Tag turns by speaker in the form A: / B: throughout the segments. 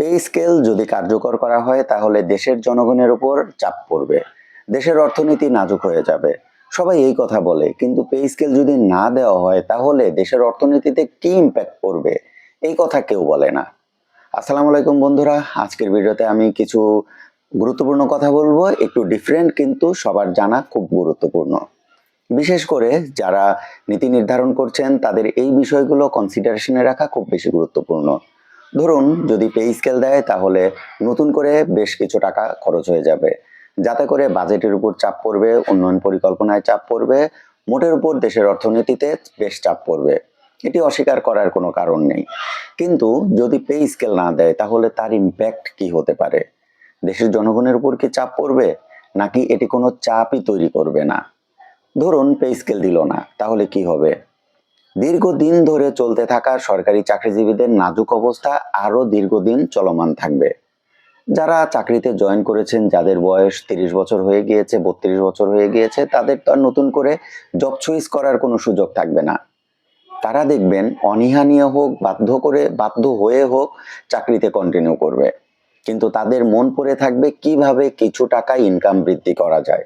A: Pay scale যদি কার্যকর করা হয়, তাহলে দেশের জনগণের উপর চাপ পড়বে। দেশের অর্থনীতি নাজুক হয়ে যাবে। সবাই এই কথা বলে, কিন্তু পে স্কেল যদি না দেওয়া হয়, তাহলে দেশের অর্থনীতিতে কি ইম্প্যাক্ট পড়বে? এই কথা কেউ বলে না। আসসালামু আলাইকুম বন্ধুরা, আজকের ভিডিওতে আমি কিছু গুরুত্বপূর্ণ কথা বলব, একটু ডিফারেন্ট কিন্তু সবার জানা খুব গুরুত্বপূর্ণ। বিশেষ করে যারা নীতি নির্ধারণ করছেন, তাদের এই বিষয়গুলো কনসিডারেশনে রাখা খুব বেশি গুরুত্বপূর্ণ। ধরুন যদি পে স্কেল দেয়, তাহলে নতুন করে বেশ কিছু টাকা খরচ হয়ে যাবে। যাতে করে বাজেটের উপর চাপ পড়বে, উন্নয়ন পরিকল্পনায় চাপ পড়বে, মোটের উপর দেশের অর্থনীতিতে বেশ চাপ পড়বে। এটি অস্বীকার করার কোনো কারণ নেই। কিন্তু যদি পে স্কেল না দেয়, তাহলে তার ইম্প্যাক্ট কি হতে পারে? দেশের জনগণের উপর কি চাপ পড়বে? নাকি এটি কোনো চাপই তৈরি করবে না? ধরুন পে স্কেল দিল না, তাহলে কি হবে? দীর্ঘদিন ধরে চলতে থাকা সরকারি চাকরিজীবীদের নাজুক অবস্থা আরও দীর্ঘদিন চলমান থাকবে। যারা চাকরিতে জয়েন করেছেন, যাদের বয়স তিরিশ বছর হয়ে গিয়েছে, বত্রিশ বছর হয়ে গিয়েছে, তাদের তো আর নতুন করে জব চুইস করার কোনো সুযোগ থাকবে না। তারা দেখবেন অনীহা নিয়ে হোক, বাধ্য করে, বাধ্য হয়ে হোক, চাকরিতে কন্টিনিউ করবে। কিন্তু তাদের মন পড়ে থাকবে কীভাবে কিছু টাকা ইনকাম বৃদ্ধি করা যায়।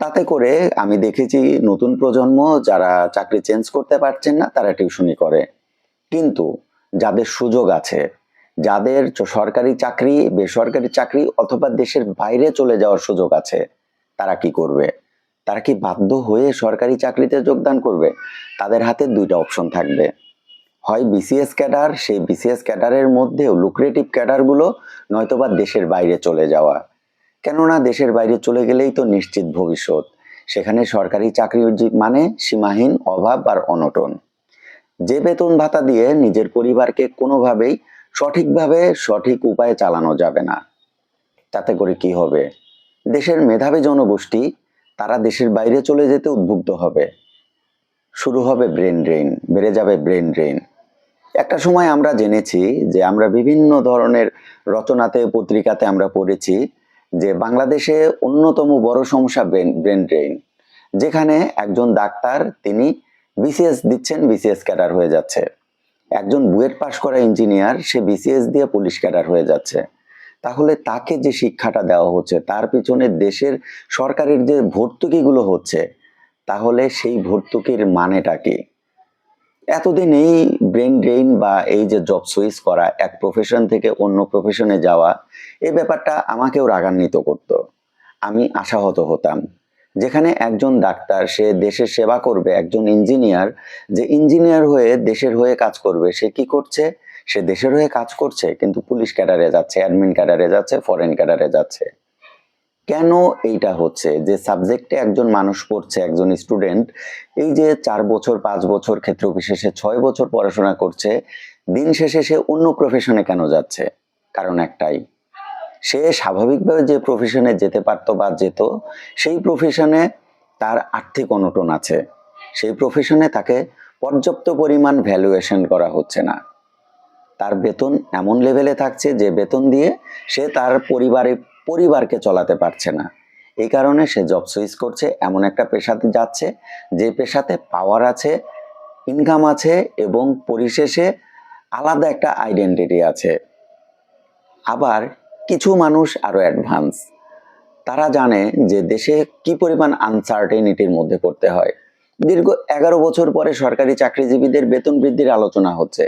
A: তাতে করে আমি দেখেছি নতুন প্রজন্ম যারা চাকরি চেঞ্জ করতে পারছেন না, তারা টিউশনি করে। কিন্তু যাদের সুযোগ আছে, যাদের সরকারি চাকরি, বেসরকারি চাকরি অথবা দেশের বাইরে চলে যাওয়ার সুযোগ আছে, তারা কি করবে? তারা কি বাধ্য হয়ে সরকারি চাকরিতে যোগদান করবে? তাদের হাতে দুইটা অপশন থাকবে। হয় বিসিএস ক্যাডার সেই বিসিএস ক্যাডারের মধ্যেও লুক্রেটিভ ক্যাডারগুলো নয়তোবা দেশের বাইরে চলে যাওয়া। কেননা দেশের বাইরে চলে গেলেই তো নিশ্চিত ভবিষ্যৎ। সেখানে সরকারি চাকরি মানে সীমাহীন অভাব আর অনটন। যে বেতন ভাতা দিয়ে নিজের পরিবারকে কোনোভাবেই সঠিকভাবে সঠিক উপায়ে চালানো যাবে না। তাতে করে কি হবে? দেশের মেধাবী জনগোষ্ঠী, তারা দেশের বাইরে চলে যেতে উদ্বুদ্ধ হবে। শুরু হবে ব্রেন ড্রেন, বেড়ে যাবে ব্রেন ড্রেন। একটা সময় আমরা জেনেছি যে আমরা বিভিন্ন ধরনের রচনাতে, পত্রিকাতে আমরা পড়েছি যে বাংলাদেশে অন্যতম বড় সমস্যা ব্রেন ড্রেন যেখানে একজন ডাক্তার তিনি বিসিএস দিচ্ছেন বিসিএস ক্যাডার হয়ে যাচ্ছে। একজন বুয়েট পাশ করা ইঞ্জিনিয়ার, সে বিসিএস দিয়ে পুলিশ ক্যাডার হয়ে যাচ্ছে। তাহলে তাকে যে শিক্ষাটা দেওয়া হচ্ছে, তার পিছনে দেশের সরকারের যে ভর্তুকিগুলো হচ্ছে, তাহলে সেই ভর্তুকির মানেটা কি? এতদিন এই ব্রেন ড্রেন বা এই যে জব সুইচ করা, এক প্রফেশন থেকে অন্য প্রফেশনে যাওয়া এই ব্যাপারটা আমাকেও রাগান্বিত করত। আমি আশাহত হতাম। যেখানে একজন ডাক্তার, সে দেশের সেবা করবে, একজন ইঞ্জিনিয়ার যে ইঞ্জিনিয়ার হয়ে দেশের হয়ে কাজ করবে, সে কি করছে? সে দেশের হয়ে কাজ করছে, কিন্তু পুলিশ ক্যাডারে যাচ্ছে অ্যাডমিন ক্যাডারে যাচ্ছে ফরেন ক্যাডারে যাচ্ছে। কেন এইটা হচ্ছে? যে সাবজেক্টে একজন মানুষ পড়ছে, একজন স্টুডেন্ট এই যে চার বছর, পাঁচ বছর ক্ষেত্র বিশেষে ছয় বছর পড়াশোনা করছে, দিন শেষে সে অন্য প্রফেশনে কেন যাচ্ছে? কারণ একটাই, সে স্বাভাবিকভাবে যে প্রফেশনে যেতে পারতো বা যেত, সেই প্রফেশনে তার আর্থিক অনটন আছে। সেই প্রফেশনে তাকে পর্যাপ্ত পরিমাণ ভ্যালুয়েশন করা হচ্ছে না। তার বেতন এমন লেভেলে থাকছে যে বেতন দিয়ে সে তার পরিবারে পরিবারকে চলাতে পারছে না। এই কারণে সে জব সুইচ করছে, এমন একটা পেশাতে যাচ্ছে, যে পেশাতে পাওয়ার আছে ইনকাম আছে এবং পরিশেষে আলাদা একটা আইডেন্টিটি আছে। আবার কিছু মানুষ আরও অ্যাডভান্স তারা জানে যে দেশে কি পরিমাণ আনসার্টেনিটির মধ্যে পড়তে হয়। দীর্ঘ এগারো বছর পরে সরকারি চাকরিজীবীদের বেতন বৃদ্ধির আলোচনা হচ্ছে।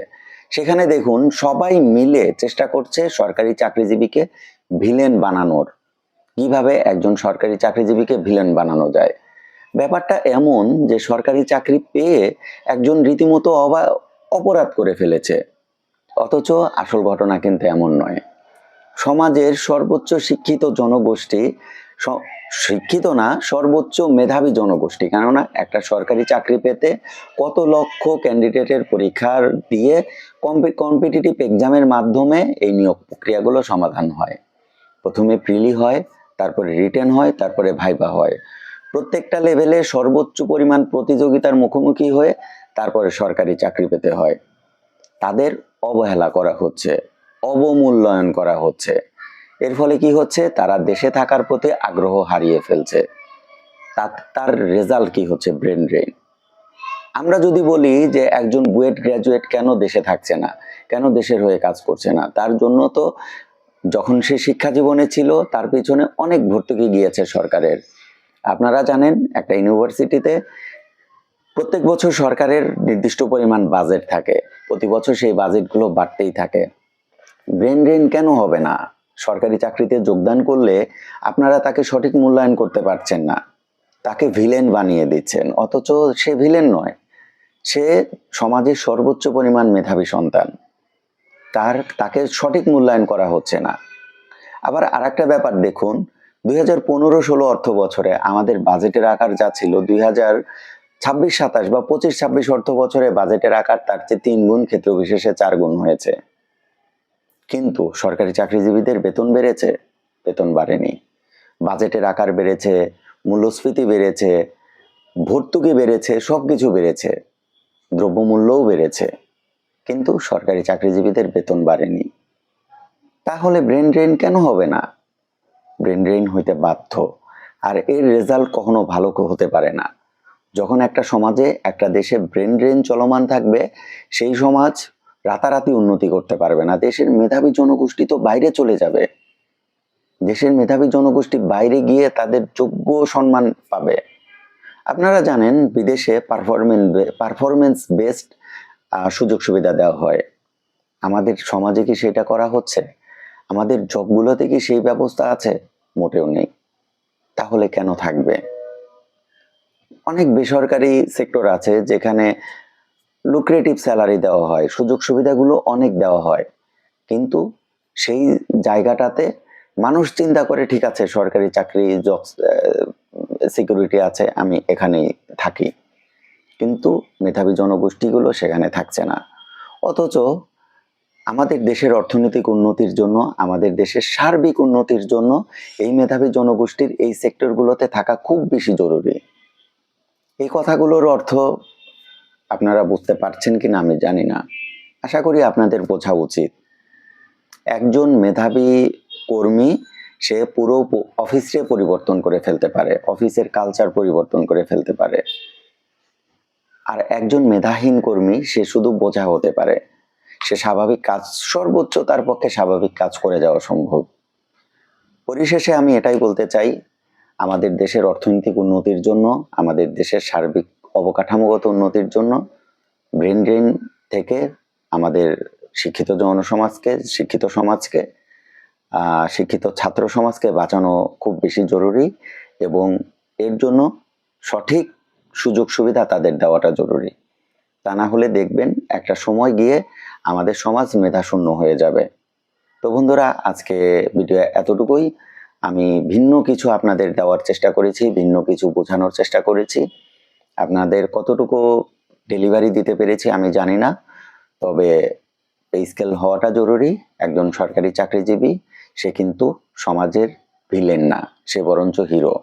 A: সেখানে দেখুন, সবাই মিলে চেষ্টা করছে সরকারি চাকরিজীবীকে ভিলেন বানানোর। কীভাবে একজন সরকারি চাকরিজীবীকে ভিলেন বানানো যায়? ব্যাপারটা এমন যে সরকারি চাকরি পেয়ে একজন রীতিমতো অপরাধ করে ফেলেছে। অথচ আসল ঘটনা কিন্তু এমন নয়। সমাজের সর্বোচ্চ শিক্ষিত জনগোষ্ঠী শিক্ষিত না, সর্বোচ্চ মেধাবী জনগোষ্ঠী। কেননা একটা সরকারি চাকরি পেতে কত লক্ষ ক্যান্ডিডেটের পরীক্ষার দিয়ে কম্পিটিটিভ এক্সামের মাধ্যমে এই নিয়োগ প্রক্রিয়াগুলো সমাধান হয়। প্রথমে প্রিলি হয়, তারপরে রিটেন হয়, তারপরে ভাইবা হয়। প্রত্যেকটা লেভেলে সর্বোচ্চ পরিমাণ প্রতিযোগিতার মুখোমুখি হয়ে তারপরে সরকারি চাকরি পেতে হয়। তাদের অবহেলা করা হচ্ছে, অবমূল্যায়ন করা হচ্ছে। এর ফলে কি হচ্ছে? তারা দেশে থাকার প্রতি আগ্রহ হারিয়ে ফেলছে। তার রেজাল্ট কি হচ্ছে? ব্রেন ড্রেন আমরা যদি বলি যে একজন বুয়েট গ্র্যাজুয়েট কেন দেশে থাকছে না? কেন দেশের হয়ে কাজ করছে না? তার জন্য তো যখন সে শিক্ষা জীবনে ছিল, তার পিছনে অনেক ভর্তুকি গিয়েছে সরকারের। আপনারা জানেন, একটা ইউনিভার্সিটিতে প্রত্যেক বছর সরকারের নির্দিষ্ট পরিমাণ বাজেট থাকে। প্রতি বছর সেই বাজেটগুলো বাড়তেই থাকে। ব্রেন ড্রেন কেন হবে না? সরকারি চাকরিতে যোগদান করলে আপনারা তাকে সঠিক মূল্যায়ন করতে পারছেন না। তাকে ভিলেন বানিয়ে দিচ্ছেন। অথচ সে ভিলেন নয়। সে সমাজের সর্বোচ্চ পরিমাণ মেধাবী সন্তান। তার, তাকে সঠিক মূল্যায়ন করা হচ্ছে না। আবার আরেকটা ব্যাপার দেখুন, দুই হাজার পনেরো ষোলো অর্থ বছরে আমাদের বাজেটের আকার যা ছিল, দুই হাজার ছাব্বিশ সাতাশ বা পঁচিশ ছাব্বিশ অর্থ বছরে বাজেটের আকার তার চেয়ে তিন গুণ ক্ষেত্র বিশেষে চার গুণ হয়েছে। কিন্তু সরকারি চাকরিজীবীদের বেতন বেড়েছে, বেতন বাড়েনি। বাজেটের আকার বেড়েছে, মূল্যস্ফীতি বেড়েছে, ভর্তুকি বেড়েছে সব কিছু বেড়েছে, দ্রব্যমূল্যও বেড়েছে। কিন্তু সরকারি চাকরিজীবীদের বেতন বাড়েনি। তাহলে ব্রেন ড্রেন কেন হবে না? ব্রেন ড্রেন হইতে বাধ্য। আর এর রেজাল্ট কখনো ভালো হতে পারে না। যখন একটা সমাজে, একটা দেশে ব্রেন ড্রেন চলমান থাকবে, সেই সমাজ রাতারাতি উন্নতি করতে পারবে না। দেশের মেধাবী জনগোষ্ঠী তো বাইরে চলে যাবে। দেশের মেধাবী জনগোষ্ঠী বাইরে গিয়ে তাদের যোগ্য সম্মান পাবে। আপনারা জানেন, বিদেশে পারফরমেন্স পারফরমেন্স বেসড সুযোগ সুবিধা দেওয়া হয়। আমাদের সমাজে কি সেটা করা হচ্ছে? আমাদের জবগুলোতে কি সেই ব্যবস্থা আছে? মোটেও নেই। তাহলে কেন থাকবে? অনেক বেসরকারি সেক্টর আছে যেখানে লুক্রেটিভ স্যালারি দেওয়া হয়, সুযোগ সুবিধাগুলো অনেক দেওয়া হয়। কিন্তু সেই জায়গাটাতে মানুষ চিন্তা করে, ঠিক আছে, সরকারি চাকরি জব সিকিউরিটি আছে, আমি এখানেই থাকি। কিন্তু মেধাবী জনগোষ্ঠীগুলো সেখানে থাকছে না। অথচ আমাদের দেশের অর্থনৈতিক উন্নতির জন্য, আমাদের দেশের সার্বিক উন্নতির জন্য এই মেধাবী জনগোষ্ঠীর এই সেক্টরগুলোতে থাকা খুব বেশি জরুরি। এই কথাগুলোর অর্থ আপনারা বুঝতে পারছেন কিনা আমি জানি না। আশা করি আপনাদের বোঝা উচিত। একজন মেধাবী কর্মী, সে পুরো অফিসে পরিবর্তন করে ফেলতে পারে, অফিসের কালচার পরিবর্তন করে ফেলতে পারে। আর একজন মেধাহীন কর্মী, সে শুধু বোঝা হতে পারে। সে স্বাভাবিক কাজ, সর্বোচ্চ তার পক্ষে স্বাভাবিক কাজ করে যাওয়া সম্ভব। পরিশেষে আমি এটাই বলতে চাই, আমাদের দেশের অর্থনৈতিক উন্নতির জন্য, আমাদের দেশের সার্বিক অবকাঠামোগত উন্নতির জন্য ব্রেন ড্রেন থেকে আমাদের শিক্ষিত জনসমাজকে, শিক্ষিত সমাজকে শিক্ষিত ছাত্র সমাজকে বাঁচানো খুব বেশি জরুরি এবং এর জন্য সঠিক সুযোগ সুবিধা তাদের দেওয়াটা জরুরি। তা না হলে দেখবেন একটা সময় গিয়ে আমাদের সমাজ মেধাশূন্য হয়ে যাবে। তো বন্ধুরা, আজকে ভিডিও এতটুকুই। আমি ভিন্ন কিছু আপনাদের দেওয়ার চেষ্টা করেছি, ভিন্ন কিছু বোঝানোর চেষ্টা করেছি। আপনাদের কতটুকু ডেলিভারি দিতে পেরেছি আমি জানি না, তবে পে স্কেল হওয়াটা জরুরি। একজন সরকারি চাকরিজীবী, সে কিন্তু সমাজের ভিলেন না, সে বরঞ্চ হিরো